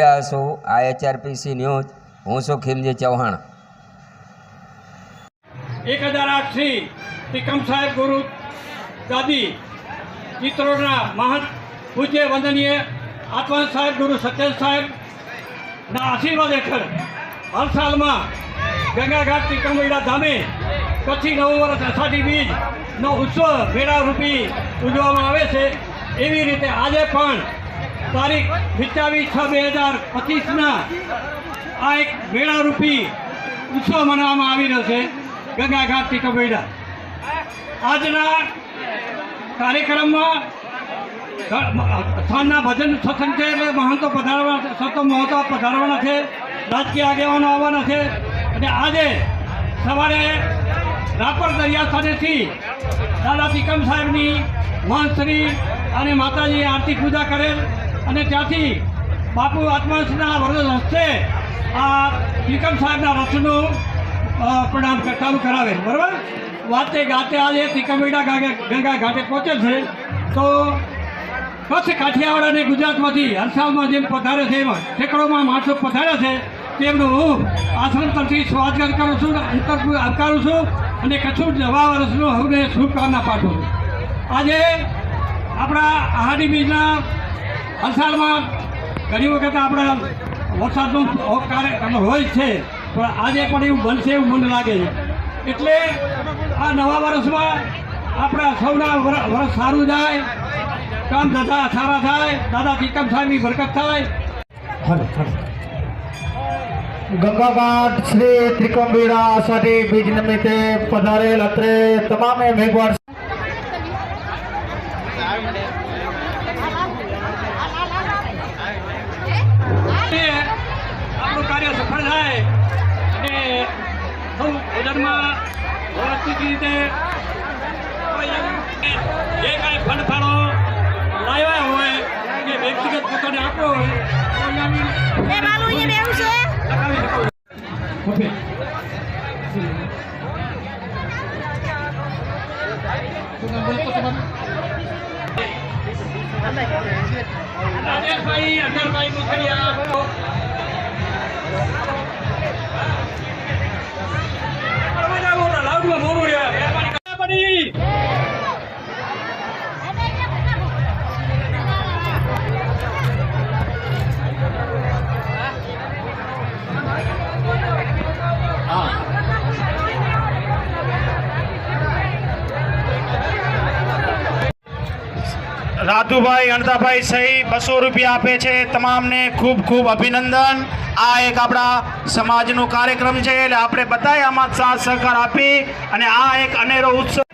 રહ્યા છો. આ એચઆરપીસી ન્યૂઝ હું છું ખીમજી ચૌહાણ. એક હજાર આઠ શ્રી ત્રિકમ સાહેબ ગુરુ દાદી ચિત્રોના મહંત પૂજ્ય વંદનીય આત્મા સાહેબ, ગુરુ સત્યન સાહેબના આશીર્વાદ હેઠળ હર સાલમાં ગંગાઘાટ ત્રિકમૈડા ધામે કચ્છી નવું વર્ષ અષાઢી બીજનો ઉત્સવ મેળા રૂપી ઉજવવામાં આવે છે. એવી રીતે આજે પણ તારીખ પિસ્તાવીસ છ બે હજાર પચીસના આ એક મેળારૂપી ઉત્સવ મનાવવામાં આવી રહ્યો છે. ગંગાઘાટ ટીકમૈડા આજના કાર્યક્રમમાં સ્થાનના ભજન સત્સંગ છે એટલે મહંતો પધારવાના સતો મહંતો પધારવાના છે. રાજકીય આગેવાનો આવવાના છે. અને આજે સવારે રાપર દરિયા સ્થાનેથી દાદા તિકમ સાહેબની મહંતશ્રી અને માતાજી આરતી પૂજા કરેલ અને ત્યાંથી બાપુ આત્માના વરદ હસ્તે આ તિકમ સાહેબના રથનું પ્રણામ ચાલુ કરાવે. બરાબર? વાતે ગાતે આજે તિકમૈડા ગંગા ઘાટે પહોંચે છે. તો કચ્છ કાઠિયાવાડ અને ગુજરાતમાંથી હરસાલમાં જેમ પધારે છે એમાં સેંકડોમાં માણસો પધાર્યા છે, તેમનું હું આશ્રમ તરફથી સ્વાગત કરું છું અંતર આવકારું છું અને કચ્છ નવા વર્ષનું હવે શુભકામના પાઠવું છું. આજે આપણા આહાડી બીજના અલસાડમાં ઘણી વખત આપણા વરસાદનો કાર્યક્રમ હોય છે, પણ આજે પણ એવું બનશે એવું મને લાગે છે. એટલે આ નવા વર્ષમાં આપણા સૌના વર- વર્ષ સારું જાય, કામ ધંધા સારા થાય દાદા તિકમ સાહેબની બરકત થાય. ગંગાઘાટ શ્રી ત્રિકમબીડા આષાઢી બીજ નિમિત્તે પધારેલ અત્રે તમામે મેઘવાડ આપણું કાર્ય સફળ થાય અને સૌ ભોજનમાં વ્યવસ્થિત રીતે જે કાંઈ ફંડ ફાળો લાવ્યા હોય કે વ્યક્તિગત પોતાને આપ્યો હોય અહીંયાની રાજેશભાઈ અજરભાઈ મુખડિયા રાધુભાઈ અણતાભાઈ સહી બસો રૂપિયા આપે છે. તમામને ખૂબ ખૂબ અભિનંદન. આ એક આપણા સમાજનો કાર્યક્રમ છે, એટલે આપણે બધાએ આમાં સાથ સહકાર આપી અને આ એક અનેરો ઉત્સવ